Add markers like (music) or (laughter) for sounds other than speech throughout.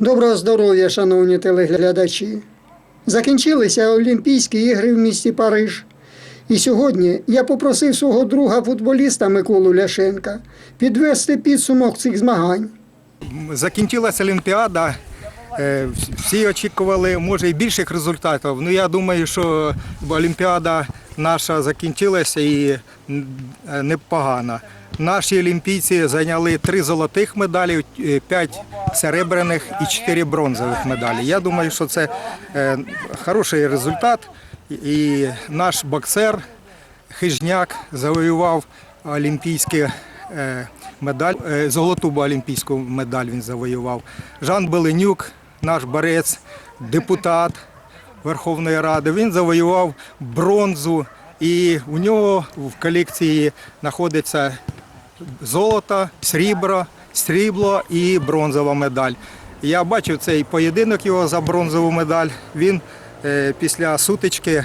Доброго здоров'я, шановні телеглядачі. Закінчилися Олімпійські ігри в місті Париж. І сьогодні я попросив свого друга футболіста Миколу Ляшенка підвести підсумок цих змагань. Закінчилася Олімпіада. Е, Всі очікували, може, і більших результатів. Ну, я думаю, що Олімпіада наша закінчилася і е, непогана. Наші олімпійці зайняли три золотих медалі, е, п'ять серебряних і чотири бронзових медалі. Я думаю, що це хороший результат. І наш боксер Хижняк завоював олімпійські медаль, золоту олімпійську медаль він завоював. Жан Беленюк, наш борець, депутат Верховної Ради, він завоював бронзу. І у нього в колекції знаходиться золото, срібло, срібло і бронзова медаль. Я бачив цей поєдинок його за бронзову медаль. Він е, після сутички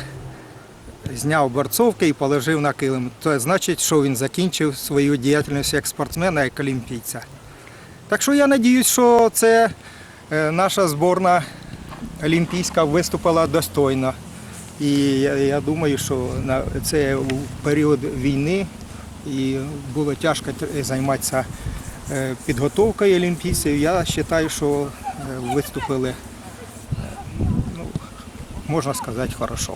зняв борцовки і положив на килим. Це значить, що він закінчив свою діяльність як спортсмена, як олімпійця. Так що я сподіваюся, що це наша зборна олімпійська виступила достойно. І я, думаю, що на це у період війни і було тяжко займатися е, підготовкою олімпійців. Я вважаю, що е, виступили, е, ну, можна сказати, хорошо.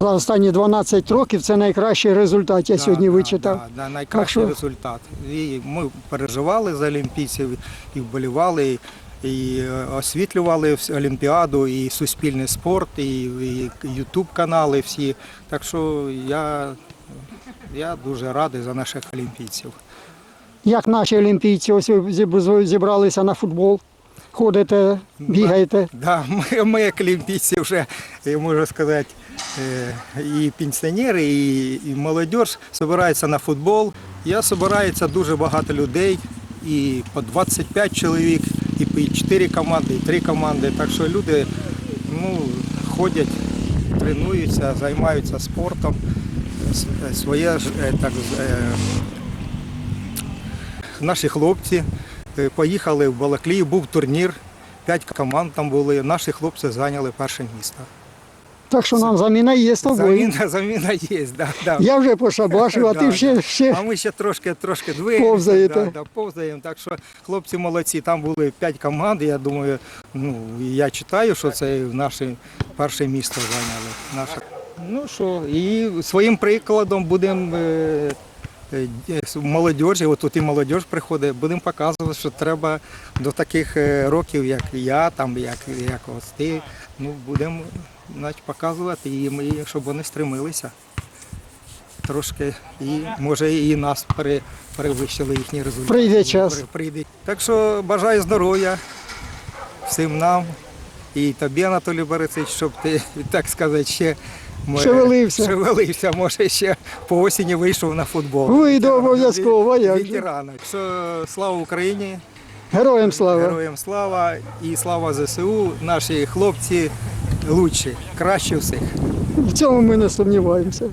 За останні 12 років це найкращий результат, я сьогодні Да, вичитав. Да, да, найкращий Так що- результат. І ми переживали за олімпійців і вболівали, і е, освітлювали Олімпіаду, і суспільний спорт, і, і Ютуб канали всі. Так що я, я дуже радий за наших олімпійців. Як наші олімпійці, ось зібралися на футбол, ходите, бігаєте. Да, ми, ми як олімпійці вже, я можу сказати, е, і пенсіонери, і, і молодь збираються на футбол. Я збирається дуже багато людей, і по 25 чоловік, і по 4 команди, і 3 команди. Так що люди ну, ходять, тренуються, займаються спортом. Е, Своє е, так, е, Наші хлопці поїхали в Балаклію, був турнір, п'ять команд там були. Наші хлопці зайняли перше місто. Так що нам заміна є з тобою. Заміна, заміна є, да, да. Я вже пошабашив, а ти (laughs) да. ще, ще А ми ще трошки, трошки двигаємося. Да, да, повзаємо. Так що хлопці молодці, там були п'ять команд. Я думаю, ну я читаю, що це наше перше місто зайняли. Наше. Ну що, і своїм прикладом будемо. Е, Молодіжі, от тут і молодіж приходить, будемо показувати, що треба до таких е, років, як я, там, як, як ось ти, ну, будемо значить, показувати їм, і щоб вони стремилися трошки і може і нас пере, перевищили їхні результати. Прийде час. Прийде. Так що бажаю здоров'я всім нам і тобі, Анатолій Борисович, щоб ти, так сказати, ще може, Шевелився. шевелився, може ще по осені вийшов на футбол. Вийду обов'язково, а як же. Що слава Україні, героям слава. героям слава і слава ЗСУ. Наші хлопці лучші, краще всіх. В цьому ми не сумніваємося.